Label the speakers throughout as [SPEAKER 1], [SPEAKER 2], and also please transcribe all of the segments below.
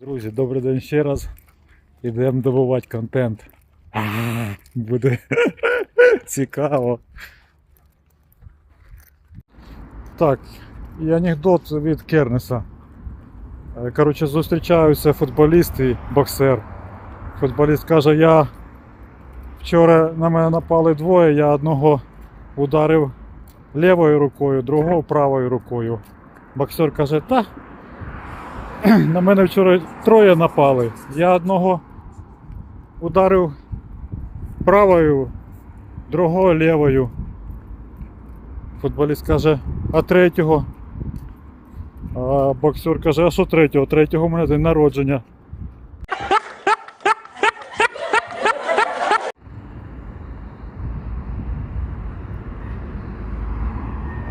[SPEAKER 1] Друзі, добрий день ще раз. Ідемо добувати контент. Буде цікаво. Так, і анекдот від Кернеса. Е, Коротше, зустрічаються футболіст і боксер. Футболіст каже, я вчора на мене напали двоє, я одного ударив лівою рукою, другого правою рукою. Боксер каже, та на мене вчора троє напали. Я одного ударив правою, другого лівою. Футболіст каже, а третього. А боксер каже, а що третього? Третього у мене день народження.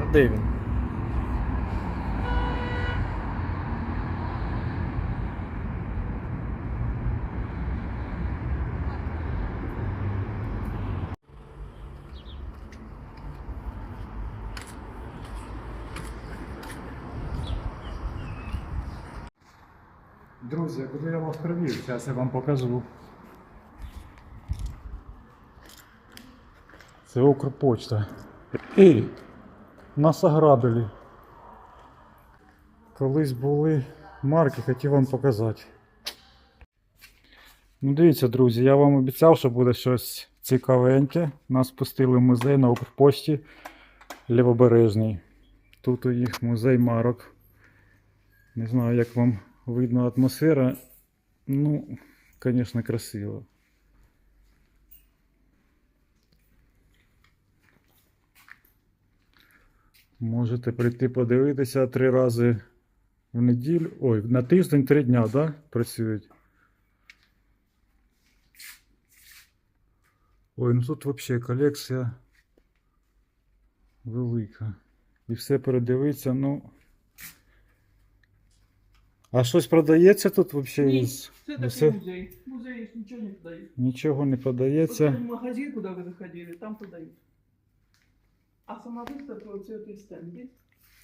[SPEAKER 2] А де він?
[SPEAKER 1] Друзі, куди я вас привів? Зараз я вам покажу. Це Укрпочта. І нас ограбили. Колись були марки, хотів вам показати. Ну дивіться, друзі, я вам обіцяв, що буде щось цікавеньке. Нас пустили в музей на Укрпошті Лівобережний. Тут у їх музей марок. Не знаю, як вам видно атмосфера. Ну, звісно, красиво. Можете прийти подивитися три рази в неділю. Ой, на тиждень три дня, да? Працюють. Ой, ну тут взагалі колекція велика. І все передивиться, ну. А щось продається тут взагалі?
[SPEAKER 3] Ні,
[SPEAKER 1] із-
[SPEAKER 3] це
[SPEAKER 1] ну,
[SPEAKER 3] такий
[SPEAKER 1] все-
[SPEAKER 3] музей. Музей нічого не продають.
[SPEAKER 1] Нічого не
[SPEAKER 3] Вот
[SPEAKER 1] продається.
[SPEAKER 3] в магазин, куда вы заходили, там продают. А сама выставка вот этой стенд есть?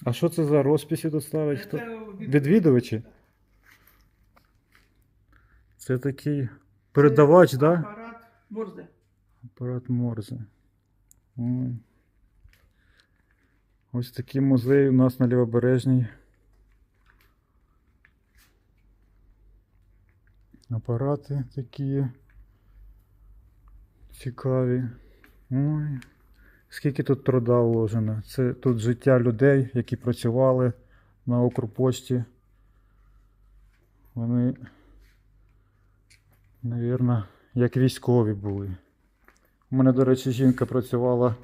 [SPEAKER 1] А що це за розписи тут ставить? Хто?
[SPEAKER 3] Это від-
[SPEAKER 1] Відвідувачі? Це такий передавач, так? Да?
[SPEAKER 3] Апарат Морзе.
[SPEAKER 1] Апарат Морзе. Ой. Ось такий музей у нас на Лівобережній. Апарати такі цікаві. Ой. Скільки тут труда вложено. Це тут життя людей, які працювали на Укрпошті. Вони, мабуть, як військові були. У мене, до речі, жінка працювала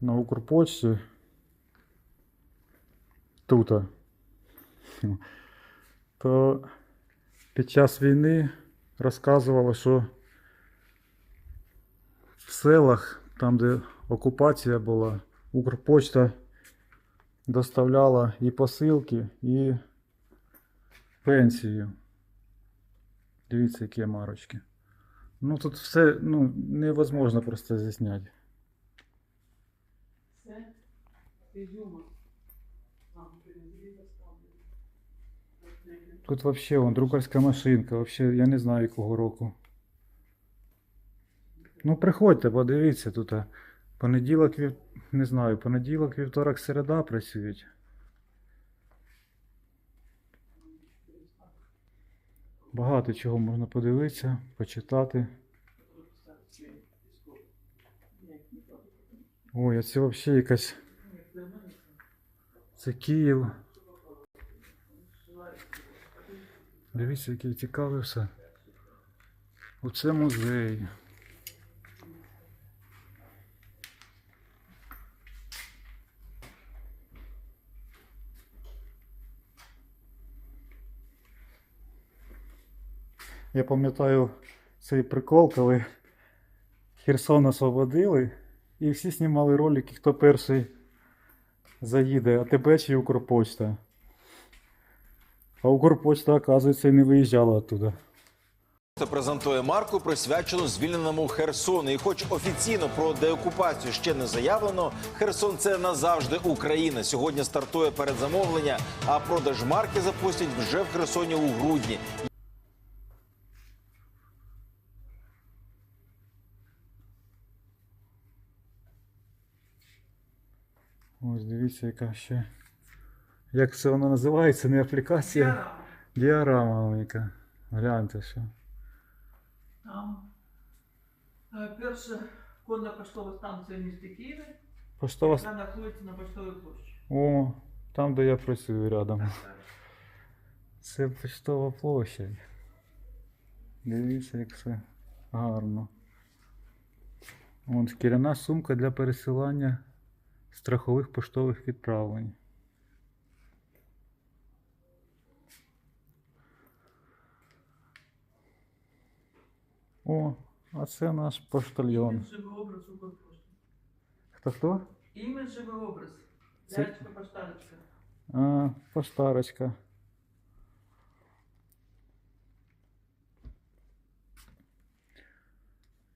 [SPEAKER 1] на Укрпочті. Тут. То під час війни розказувала, що в селах, там, де окупація була, Укрпочта доставляла і посилки, і пенсію. Дивіться, які марочки. Ну тут все ну, невозможно просто засняти.
[SPEAKER 3] Це ізюма. Нам привезли, доставили.
[SPEAKER 1] Тут вообще вон друкарська машинка, вообще я не знаю якого року. Ну приходьте, подивіться тут. Понеділок, вів... не знаю, понеділок, вівторок, середа працюють. Багато чого можна подивитися, почитати. Ой, а це взагалі якась. Це Київ. Дивіться, який цікавий все. Оце музей. Я пам'ятаю цей прикол, коли Херсон освободили, і всі знімали ролики, хто перший заїде, АТБ чи Укрпочта. А Укрпочта, і не виїжджала оттуда.
[SPEAKER 4] Це презентує марку, присвячену звільненому Херсону. І хоч офіційно про деокупацію ще не заявлено, Херсон це назавжди Україна. Сьогодні стартує передзамовлення, а продаж марки запустять вже в Херсоні у грудні.
[SPEAKER 1] Ось дивіться, яка ще. Як це вона називається? Не аплікація?
[SPEAKER 3] Діарама.
[SPEAKER 1] Яка. Гляньте що.
[SPEAKER 3] Там е, перша конна поштова станція в місті Києві,
[SPEAKER 1] Поштова.
[SPEAKER 3] яка знаходиться на поштовій площі.
[SPEAKER 1] О, там, де я працюю рядом. Це поштова площадь. Дивіться, як все гарно. От шкіряна сумка для пересилання страхових поштових відправлень. О, а це наш поштальйон.
[SPEAKER 3] Імідж живий образ Укрпошти.
[SPEAKER 1] Хто хто?
[SPEAKER 3] Імідж живий образ.
[SPEAKER 1] Це-
[SPEAKER 3] Лялечка поштарочка.
[SPEAKER 1] А, поштарочка.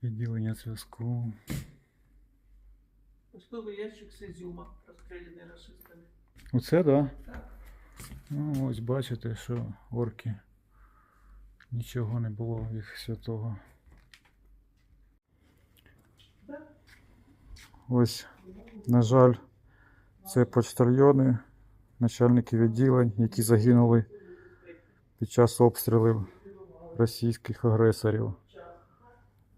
[SPEAKER 1] Відділення зв'язку.
[SPEAKER 3] Поштовий ящик з ізюма, розстріляний рашистами.
[SPEAKER 1] Оце, да?
[SPEAKER 3] Так.
[SPEAKER 1] Ну, ось бачите, що орки. Нічого не було їх святого. Ось, на жаль, це почтальйони, начальники відділень, які загинули під час обстрілів російських агресорів.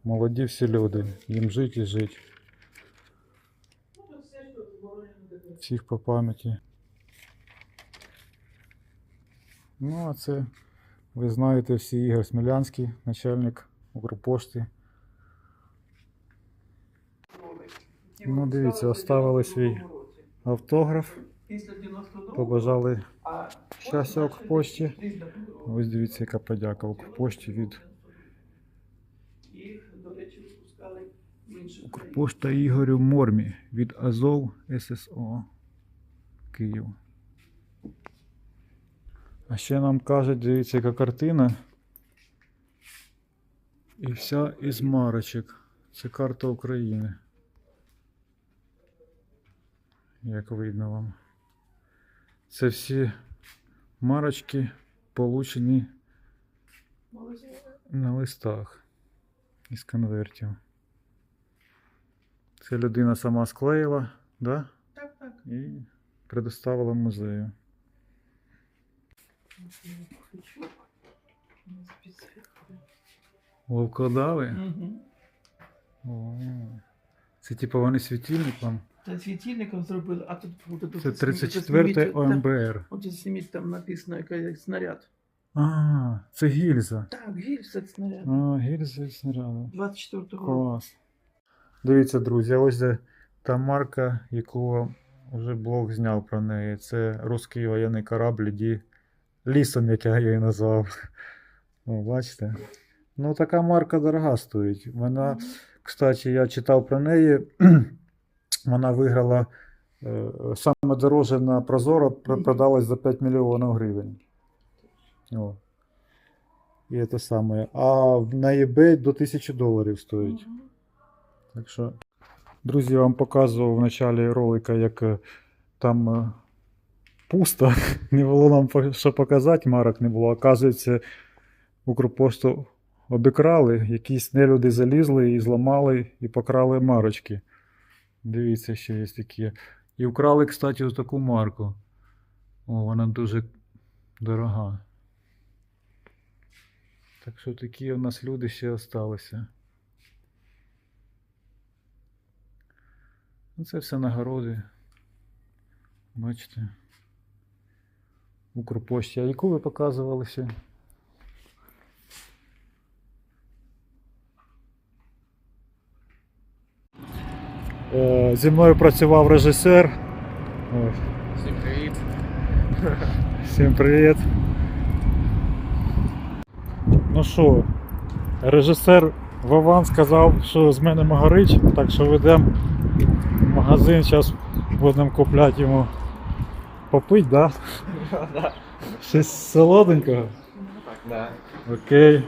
[SPEAKER 1] Молоді всі люди, їм жити і
[SPEAKER 3] таке.
[SPEAKER 1] Всіх по пам'яті. Ну, а це, ви знаєте, всі Ігор Смілянський, начальник Укрпошти.
[SPEAKER 3] Які
[SPEAKER 1] Ну, дивіться, оставили свій Автограф, побажали щастя
[SPEAKER 3] потім
[SPEAKER 1] Укрпошті. Ось дивіться, яка подяка Укрпошті від
[SPEAKER 3] в інших країнах.
[SPEAKER 1] Укрпошта Ігорю Мормі від Азов ССО Київ. А ще нам кажуть, дивіться, яка картина. І вся із марочок. Це карта України. Як видно вам. Це всі марочки получені на листах із конвертів. Це людина сама склеїла, да?
[SPEAKER 3] Так, так.
[SPEAKER 1] і предоставила музею. Вовкодави?
[SPEAKER 3] Мгм.
[SPEAKER 1] О, це типу вони світильник вам?
[SPEAKER 3] Це світильником зробили, а тут
[SPEAKER 1] Це 34
[SPEAKER 3] зніміть, там-
[SPEAKER 1] ОМБР.
[SPEAKER 3] От зніміть, там написано який снаряд.
[SPEAKER 1] А, це гільза.
[SPEAKER 3] Так, гільз це снаряд.
[SPEAKER 1] А, гільза і снаряду.
[SPEAKER 3] 24-го року.
[SPEAKER 1] Клас. Дивіться, друзі, ось де та марка, яку вже блог зняв про неї. Це русський воєнний корабль Ді лісом, як я її назвав. О, бачите? Ну, така марка дорога стоїть. Вона, кстати, я читав про неї. Вона виграла е, саме дороже на Прозоро пр- продалась за 5 мільйонів гривень. О. І це саме. А на eBay до 1000 доларів стоїть. Так що, друзі, я вам показував в началі ролика, як е, там е, пусто. Не було нам що показати, марок не було. Оказується, Укрпошту обікрали, якісь нелюди залізли і зламали і покрали марочки. Дивіться, що є такі. І вкрали, кстати, ось таку марку. О, вона дуже дорога. Так що такі у нас люди ще залишилися. Ну, Це все нагороди. Бачите. Укрпошті. А яку ви показували ще? Зі мною працював режисер.
[SPEAKER 2] Всім привіт.
[SPEAKER 1] Всім привіт. Ну що, режисер Вован сказав, що з мене горить, так що ведемо в магазин, зараз будемо купляти йому попить, да? Щось солоденького?
[SPEAKER 2] Так, да.
[SPEAKER 1] Окей.